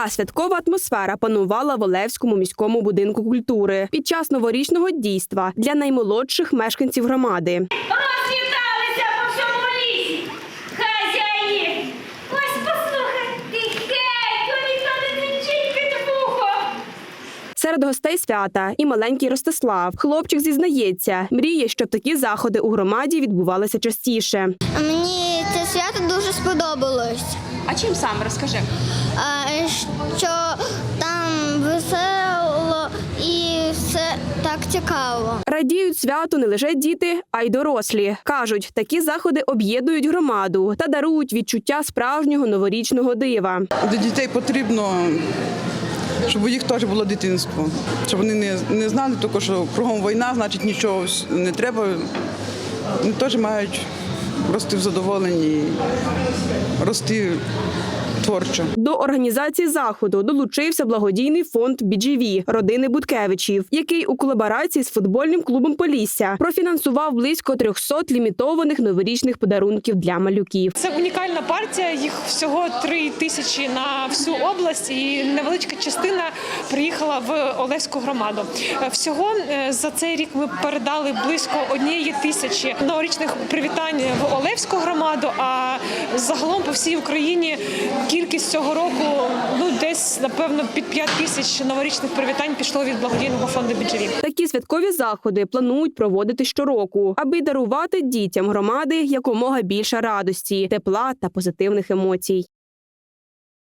Така святкова атмосфера панувала в Олевському міському будинку культури під час новорічного дійства для наймолодших мешканців громади. Серед гостей свята і маленький Ростислав. Хлопчик зізнається, мріє, щоб такі заходи у громаді відбувалися частіше. Мені це свято дуже сподобалось. А чим саме розкажи? А, що там весело і все так цікаво. Радіють святу не лише діти, а й дорослі. кажуть, такі заходи об'єднують громаду та дарують відчуття справжнього новорічного дива. Для дітей потрібно, щоб у їх теж було дитинство. Щоб вони не, не знали тільки, що кругом війна, значить нічого не треба. Вони теж мають рости в задоволенні, рости творчо. До організації заходу долучився благодійний фонд BGV родини Буткевичів, який у колаборації з футбольним клубом Полісся профінансував близько 300 лімітованих новорічних подарунків для малюків. Це унікальна партія. Їх всього три тисячі на всю область, і невеличка частина приїхала в Олевську громаду. Е, Всього е, за цей рік ми передали близько однієї тисячі новорічних привітань в Олевську громаду. А загалом по всій Україні кількість цього року ну десь напевно під 5 тисяч новорічних привітань пішло від благодійного фонду «Біджеві». Такі святкові заходи планують проводити щороку, аби дарувати дітям громади якомога більше радості, тепла та позитивних емоцій.